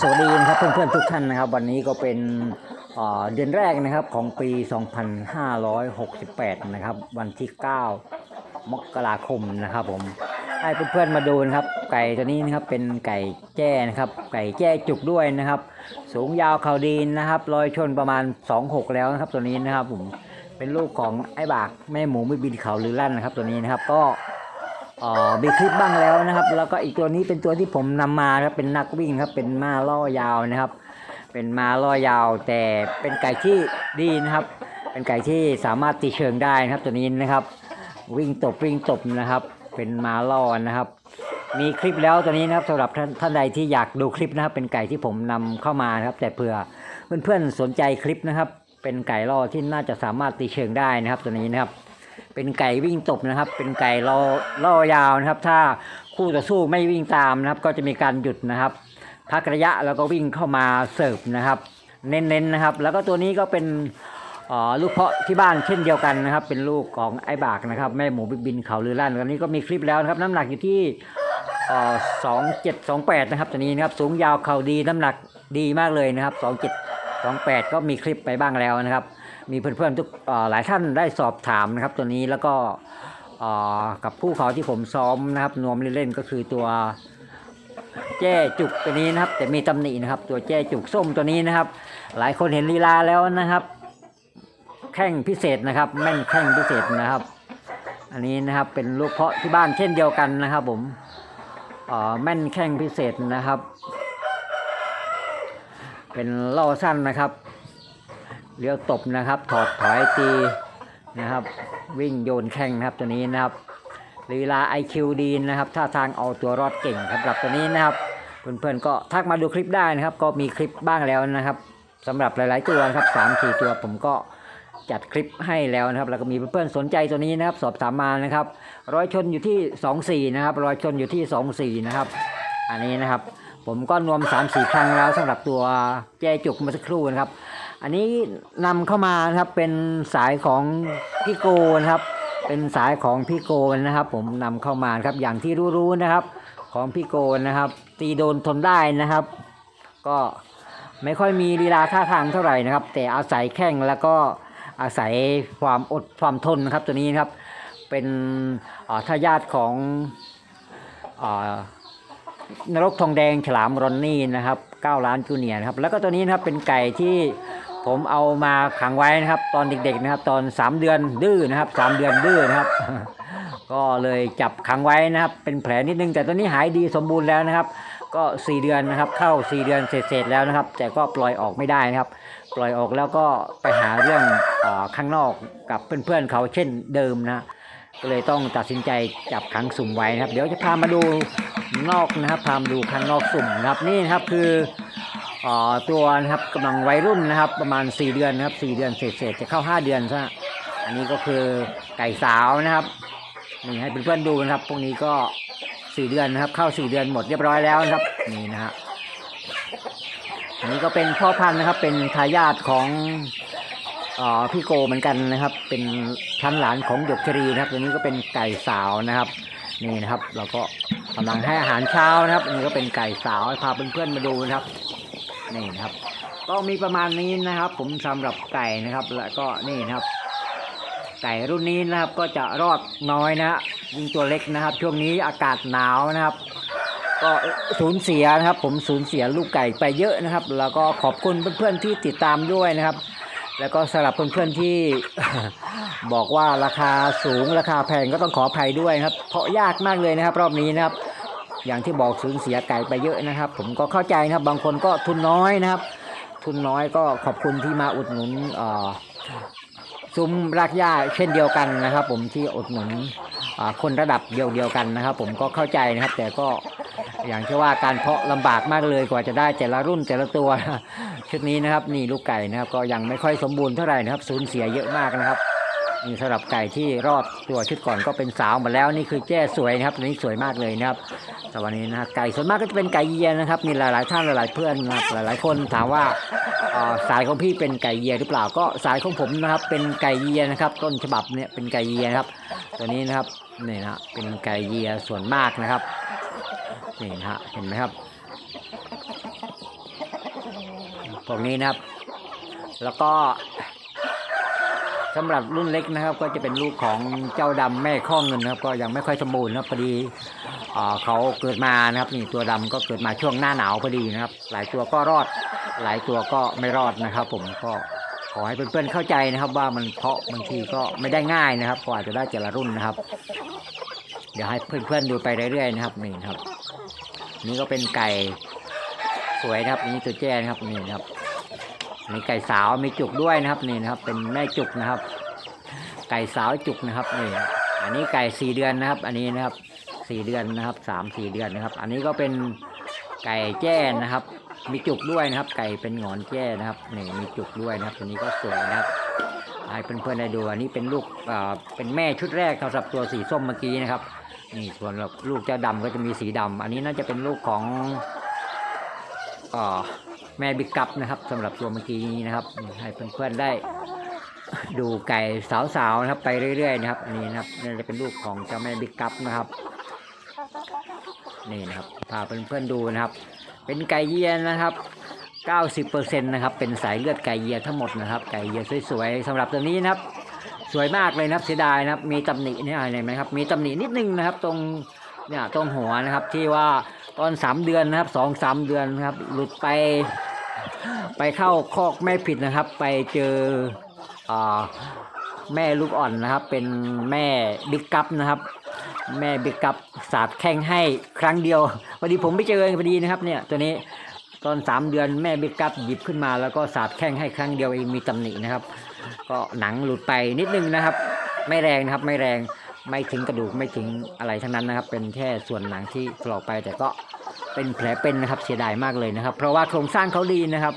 สวัสดีนะครับเพื่อนๆทุกท่านนะครับ วันนี้ก็เป็นเดือนแรกนะครับของปี 2568 นะครับ วันที่ 9 มกราคมนะครับผมให้เพื่อนๆมาดูนะครับ ไก่ตัวนี้นะครับเป็นไก่แจ้นะครับ ไก่แจ้จุกด้วยนะครับ สูงยาวเขาดีนนะครับรอยชนประมาณ 26 แล้วนะครับตัวนี้นะครับผมเป็นลูกของไอ้บากแม่หมูไม่บินเขาหรือลั่นนะครับตัวนี้นะครับก็ มีคลิปบ้างแล้วนะครับ แล้วก็อีกตัวนี้เป็นตัวที่ผมนำมาครับเป็นนักวิ่งครับ เป็นม้าล่อยาวนะครับ เป็นม้าล่อยาว แต่เป็นไก่ที่ดีนะครับ เป็นไก่ที่สามารถตีเชิงได้นะครับ ตัวนี้นะครับ วิ่งตบวิ่งตบนะครับ เป็นม้าล่อนะครับ มีคลิปแล้วตัวนี้นะครับสำหรับท่านท่านใดที่อยากดูคลิปนะครับ เป็นไก่ที่ผมนำเข้ามานะครับ แต่เผื่อเพื่อนๆสนใจคลิปนะครับ เป็นไก่ล่อที่น่าจะสามารถตีเชิงได้นะครับ ตัวนี้นะครับ เป็นไก่วิ่งตบนะครับ เป็นไก่ล่อล่อยาวนะครับ ถ้าคู่ต่อสู้ไม่วิ่งตามนะครับ ก็จะมีการหยุดนะครับ พักระยะแล้วก็วิ่งเข้ามาเสิร์ฟนะครับ เน้นๆนะครับ แล้วก็ตัวนี้ก็เป็นลูกเพาะที่บ้านเช่นเดียวกันนะครับ เป็นลูกของไอ้บากนะครับแม่หมูบินเขาลือลั่นตอนนี้ก็มีคลิปแล้วนะครับ น้ำหนักอยู่ที่สองเจ็ดสองแปดนะครับตัวนี้นะครับสูงยาวเข่าดีน้ำหนักดีมากเลยนะครับสองเจ็ด สองแปดก็มีคลิปไปบ้างแล้วนะครับ มีเพื่อนๆทุกอ่อหลายท่านได้สอบถามนะครับ ตัวนี้แล้วก็อ่อกับผู้เขาที่ผมซ้อมนะครับนวมเล่นๆก็คือตัวแจ้จุกตัวนี้นะครับ แต่มีตำหนินะครับ ตัวแจ้จุกส้มตัวนี้นะครับ หลายคนเห็นลีลาแล้วนะครับ แข้งพิเศษนะครับ แม่นแข้งพิเศษนะครับ อันนี้นะครับเป็นลูกเพาะที่บ้านเช่นเดียวกันนะครับ ผมอ่อแม่นแข้งพิเศษนะครับ เป็นล่อสั้นนะครับ เลี้ยวตบนะครับ ถอดถอยตีนะครับ วิ่งโยนแข้งนะครับตัวนี้นะครับลีลา IQ ดีนะครับท่าทางเอาตัวรอดเก่งครับสำหรับตัวนี้นะครับเพื่อนๆก็ทักมาดูคลิปได้นะครับ ก็มีคลิปบ้างแล้วนะครับสำหรับหลาย ๆ ตัวครับสามสี่ตัวผมก็จัดคลิปให้แล้วนะครับ แล้วก็มีเพื่อนๆสนใจตัวนี้นะครับ สอบถามมานะครับร้อยชนอยู่ที่ 24 นะครับร้อยชนอยู่ที่ 24 นะครับ อันนี้นะครับ ผมก็รวม3-4ครั้งแล้วสำหรับตัวแจจุกเมื่อสักครู่นะครับ อันนี้นำเข้ามานะครับเป็นสายของพี่โกนะครับ เป็นสายของพี่โกนะครับ ผมนำเข้ามาครับอย่างที่รู้ๆนะครับ ของพี่โกนะครับ ตีโดนทนได้นะครับ ก็ไม่ค่อยมีลีลาท่าทางเท่าไหร่นะครับ แต่อาศัยแข้งแล้วก็อาศัยความอดความทนนะครับตัวนี้นะครับ เป็นทายาทของอ นรกทองแดงฉลามรอนนี่นะครับ9ล้านจูเนียร์นะครับแล้วก็ตัวนี้นะครับเป็นไก่ที่ผมเอามาขังไว้นะครับ ตอนเด็กๆนะครับ ตอน 3 เดือนดื้อนะครับ 3 เดือนดื้อนะครับ ก็เลยจับขังไว้นะครับ เป็นแผลนิดนึงแต่ตอนนี้หายดีสมบูรณ์แล้วนะครับ ก็ 4 เดือนนะครับ เข้า 4 เดือนเสร็จๆแล้วนะครับ แต่ก็ปล่อยออกไม่ได้นะครับ ปล่อยออกแล้วก็ไปหาเรื่องออข้างนอกกับเพื่อนๆเขาเช่นเดิมนะ ก็เลยต้องตัดสินใจจับขังสุ่มไว้นะครับ เดี๋ยวจะพามาดูนอกนะครับ พามาดูข้างนอกสุ่มนะครับ นี่นะครับคืออตัวนะครับกำลังวัยรุ่นนะครับ ประมาณ 4 เดือนนะครับ 4 เดือนเศษๆจะเข้า 5 เดือนซะอันนี้ก็คือไก่สาวนะครับนี่ให้เพื่อนๆดูนะครับ พวกนี้ก็ 4 เดือนนะครับ เข้า 4 เดือนหมดเรียบร้อยแล้วนะครับ นี่นะฮะอันนี้ก็เป็นพ่อพันธุ์นะครับ เป็นทายาทของ พี่โกเหมือนกันนะครับ เป็นชั้นหลานของหยกชรีนะครับ ตัวนี้ก็เป็นไก่สาวนะครับ นี่นะครับ เราก็กำลังให้อาหารเช้านะครับอันนี้ก็เป็นไก่สาวพาเพื่อนๆมาดูนะครับ นี่นะครับ ก็มีประมาณนี้นะครับ ผมสำหรับไก่นะครับ แล้วก็นี่นะครับไก่รุ่นนี้นะครับก็จะรอดน้อยนะฮะยิ่งตัวเล็กนะครับ ช่วงนี้อากาศหนาวนะครับ ก็สูญเสียนะครับ ผมสูญเสียลูกไก่ไปเยอะนะครับ แล้วก็ขอบคุณเพื่อนๆที่ติดตามด้วยนะครับ แล้วก็สำหรับเพื่อนๆที่บอกว่าราคาสูงราคาแพงก็ต้องขออภัยด้วยครับ เพราะยากมากเลยนะครับ รอบนี้นะครับ อย่างที่บอกสูญเสียไก่ไปเยอะนะครับ ผมก็เข้าใจนะครับ บางคนก็ทุนน้อยนะครับ ทุนน้อยก็ขอบคุณที่มาอุดหนุนซุ้มรากหญ้าเช่นเดียวกันนะครับ ผมที่อุดหนุนคนระดับเดียวเดียวกันนะครับ ผมก็เข้าใจนะครับ แต่ก็อย่างที่ว่าการเพาะลำบากมากเลยกว่าจะได้แต่ละรุ่นแต่ละตัว ชุดนี้นะครับนี่ลูกไก่นะครับ ก็ยังไม่ค่อยสมบูรณ์เท่าไหร่นะครับสูญเสียเยอะมากนะครับนี่สำหรับไก่ที่รอดตัวชุดก่อนก็เป็นสาวหมดแล้วนี่คือแจ้สวยนะครับตัวนี้สวยมากเลยนะครับแต่วันนี้นะไก่ส่วนมากก็จะเป็นไก่เยียนะครับ มีหลายๆท่านหลายๆเพื่อนนะหลายๆคนถามว่าสายของพี่เป็นไก่เยียหรือเปล่าก็สายของผมนะครับ เป็นไก่เยียนะครับ ต้นฉบับเนี่ยเป็นไก่เยียครับ ตัวนี้นะครับนี่นะเป็นไก่เยียส่วนมากนะครับนี่นะเห็นไหมครับ พวกนี้นะครับ แล้วก็สำหรับรุ่นเล็กนะครับ ก็จะเป็นลูกของเจ้าดำแม่ข้อเงินนะครับ ก็ยังไม่ค่อยสมบูรณ์นะครับพอดีเขาเกิดมานะครับ นี่ตัวดำก็เกิดมาช่วงหน้าหนาวพอดีนะครับ หลายตัวก็รอด หลายตัวก็ไม่รอดนะครับ ผมก็ขอให้เพื่อนๆเข้าใจนะครับ ว่ามันเพาะบางทีก็ไม่ได้ง่ายนะครับกว่าจะได้แต่ละรุ่นนะครับ เดี๋ยวให้เพื่อนๆดูไปเรื่อยๆนะครับนี่ครับ นี่ก็เป็นไก่สวยนะครับนี่ตัวแจ้นะครับนี่นะครับ นี่ไก่สาวมีจุกด้วยนะครับนี่นะครับ เป็นแม่จุกนะครับ ไก่สาวจุกนะครับนี่อันนี้ไก่สี่เดือนนะครับ อันนี้นะครับสี่เดือนนะครับสามสี่เดือนนะครับ อันนี้ก็เป็นไก่แจ้นะครับ มีจุกด้วยนะครับ ไก่เป็นหงอนแจ้นะครับนี่มีจุกด้วยนะครับ ตัวนี้ก็สวยนะครับให้เพื่อนๆได้ดูอันนี้เป็นลูกอ่าเป็นแม่ชุดแรกสำหรับตัวสีส้มเมื่อกี้นะครับนี่ส่วนลูกเจ้าดำก็จะมีสีดำอันนี้น่าจะเป็นลูกของอ่อ แม่บิ๊กกัปนะครับสำหรับตัวเมื่อกี้นี้นะครับให้เพื่อนๆได้ ดูไก่สาวๆนะครับ ไปเรื่อยๆนะครับอันนี้นะครับนี่จะเป็นลูกของเจ้าแม่บิ๊กกัปนะครับนี่นะครับพาเพื่อนๆดูนะครับ เป็นไก่เยียนะครับ 90%นะครับเป็นสายเลือดไก่เยียทั้งหมดนะครับ ไก่เยียสวยๆสำหรับตัวนี้นะครับ สวยมากเลยนะครับเสียดายนะครับ มีตำหนิเนี่ยอะไรไหมครับมีตำหนินิดนึงนะครับ ตรงเนี่ยตรงหัวนะครับที่ว่า ตอนสามเดือนนะครับสองสามเดือนนะครับ หลุดไป ไปเข้าคอกแม่ผิดนะครับ ไปเจออ่าแม่ลูกอ่อนนะครับ เป็นแม่บิ๊กกัปนะครับ แม่บิ๊กกัปสาดแข้งให้ครั้งเดียวพอดีผมไปเจอพอดีนะครับ เนี่ยตัวนี้ตอนสามเดือนแม่บิ๊กกัปหยิบขึ้นมา แล้วก็สาดแข้งให้ครั้งเดียวเองมีตำหนินะครับ ก็หนังหลุดไปนิดนึงนะครับ ไม่แรงนะครับไม่แรง ไม่ทิ้งกระดูกไม่ทิ้งอะไรทั้งนั้นนะครับ เป็นแค่ส่วนหนังที่ถลอกไปแต่ก็เป็นแผลเป็นนะครับเสียดายมากเลยนะครับ เพราะว่าโครงสร้างเขาดีนะครับ